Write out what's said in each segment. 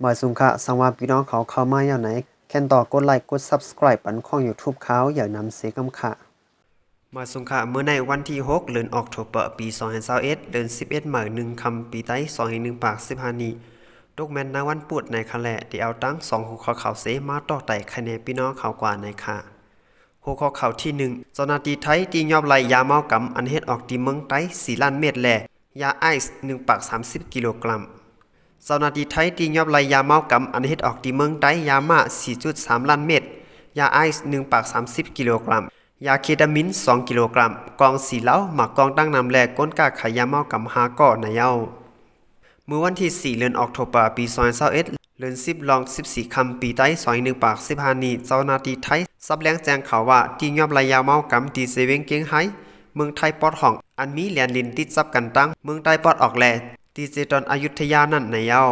หมายสุงค่ะสังว่าพี่น้องเขาเข้ามาอย่างไหนแค่นต่อกดไลค์กด subscribe ปันของ YouTube เขาอย่านำเสียกำค่ะมาสุงค่ะเมื่อในวันที่ 6 เดือนออกโทเบอร์ปี2021เดือน 11หมาย1คำปีไต้201ปาก15นี้ตกแม่นในวันปุดในคะแหละที่เอาตั้ง2หัวข้อข่าวเสมาต่อไต่คะแนนพี่น้องเขากว่าในค่ะหัวข้อข่าวที่1เจ้าหน้าที่ไทยตียอบไล่ยาเมากำอันเฮ็ดออกที่เมืองไต้4ล้านเม็ดแหล่ยาไอซ์1ปาก30กิโลกรัม เจ้าหน้าที่ไทยตียอบไล่ยาเมากำอันเฮ็ดออกที่เมืองไต้ยามา 4.3 ล้านเม็ด ยาไอซ์1ปาก 30 กิโลกรัม ยาเคตามิน 2 กิโลกรัม กองสีเหล้าหมักกองตั้งนำแลก้นกาขายยาเมากำ5ก่อในเย้าเมื่อวันที่ 4 เดือนออกโทบาปี2021เดือน10ลอง 14คำปีใต้21ปาก 15 นี้เจ้าหน้าที่ไทยซับแรงแจ้งข่าวว่าที่ยอบระยะเมากำตีเซเวงเกียงไฮเมืองไทยปอดห้อง อันมีแลนลินติดซับกันตั้ง เมืองใต้ปอดออกแล ดีเจตอนอยุธยานั่นในเยา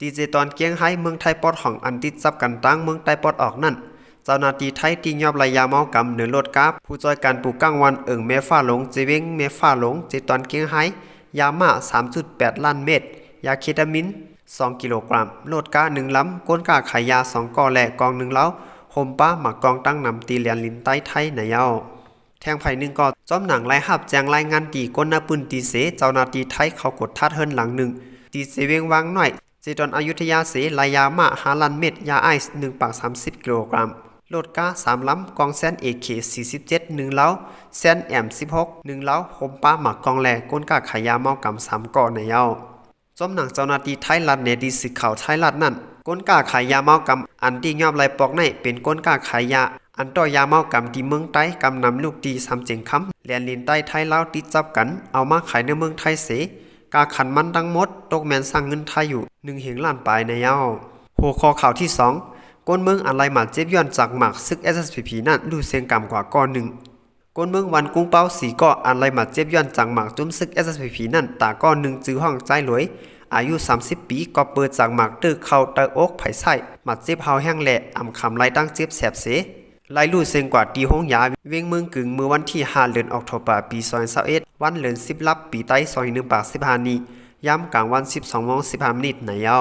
ดีเจตอนเกียงไฮเมืองไทยปอดห้องอันติดซับกันตั้งเมืองใต้ปอดออกนั่นเจ้าหน้าที่ไทยที่ยอบระยะเมากำเหนือรถกราฟผู้จอยการปลูกก้างวันเอิงเมฟ้าหลงเจเวงเมฟ้าหลงเจตอนเกียงไฮยามา3.8 ล้านเม็ดยาเคตามิน 2 กิโลกรัมโลดกา1ลำก้นกาขายยา 2ก่อแหลกองหนึ่งเล้าโฮมป้าหมักกองตั้งนำตีเลียนลินใต้ไทยในเย้า แทงไผ่หนึ่งก่อจอมหนังไล่หับแจงรายงานตีก้นนาปืนตีเส เจ้านาที่ไทยเขากดทัดเฮินหลังหนึ่ง ตีเสเวงวางหน่อยเจดอนอายุทยาเสลายามาหาลันเม็ดยาไอซ์1ปาก30กิโลกรัมโลดกา3ล้ำกองแซนเอเค47 1เจ็ดหนึ่งเล้าแซนแอม16 1เล้าโฮมป้าหมักกองแหลกก้นกาขายาเมากำ3ก่อในเย้าจอมหนังเจ้านาทีไทยรัฐเนดีสิข่าวไทยรัฐนั่นก้นกาขายยาเมากำอันที่ยอบไหลปอกในเป็นก้นกาขายยา อันต่อยาเมากำที่เมืองใต้กำนำลูกดีซ้ำเจงคำเลียนลินใต้ไทยเล่าติดจับกัน เอามาขายในเมืองไทยเสกาขันมันทั้งหมด ตกแมนสร้างเงินไทยอยู่หนึ่งเหงล้านปลายในเย้าหัวข้อข่าวที่สองก้นเมืองอะไรมาเจ็บย้อนจากหมากซึก SSPP นั่นดูเสียงกำกว่าก้อนหนึ่งก้นเมืองวันกุ้งเป้าสีก่ออันไรมาเจ็บย้อนจังหมากจุ้มซึก SSPP นั่นตาก้อนหนึ่งจื้อห้องใจรวย อายุ 30 ปีก็เปิดจากหมากตึกเข้าเตออกไผ่ไส้มาเจ็บเฮาแห้งแหละอำคำไล่ตั้งเจ็บแสบเส ไล่ลู่เซงกว่าตีห้องยา เวียงเมืองกึ่งเมื่อวันที่5เดือนออกโทบาปี2021วันเดือน10ลับปีใต้21ปาก15นี้ย้ำกลางวัน 12โมง15มินิในเย้า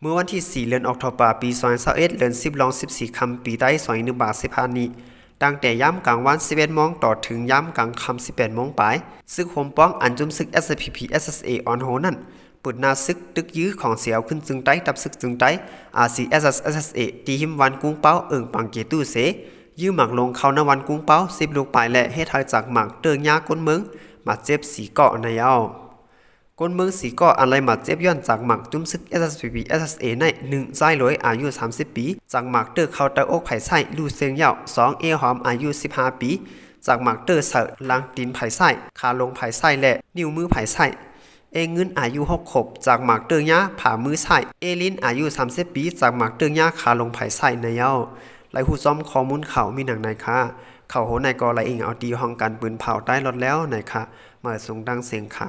เมื่อวันที่ 4เดือนออกโทบาปี2021เดือน10ลอง14คำปีใต้21บาท15นี้ตั้งแต่ย้ำกลางวัน11โมงต่อถึงย้ำกลางค่ำ11โมงปลายซึ่งโฮมป้องอันจุมซึก SPP SSA on h o นั่นเปิดนาซึกตึกยื้อของเสียวขึ้นจึงไต้ตับซึกจึงไต้ RCSS SSA ตีหิมวันกุ้งเป้าเอิงปังเกตู้เส ยื้อหมักลงเขานวันกุ้งเป้า10ลูกปลายและเฮ็ดให้จากหมักเติงยาก้นเมืองมาเจ็บสีเกาะในเอาก้นเมืองสีเก่ออะไรมาเจ็บย้อนจากหมักจุ้มซึก SSPP SSA ใน1ใจรวยอายุ 30 ปี จากหมักเตอร์เคาเตอร์อกไผ่ไส้ลู่เซียงเหย่า2เอหอมอายุ 15 ปี จากหมักเตอร์เสร์ลังตีนไผ่ไส้ขาลงไผ่ไส้และนิ้วมือไผ่ไส้เอเงินอายุ6ขบจากหมักเตือร์ยาผ่ามือไส้เอลินอายุ 30 ปี จากหมักเตือร์ยาขาลงไผ่ไส้ในเย้า ไหลหูซ้อมข้อมูลเขามีหนังในค่ะเขาโหในกอไหลเองเอาดีห้องการปืนเผาใต้รถแล้วในค่ะมาส่งดังเสียงค่ะ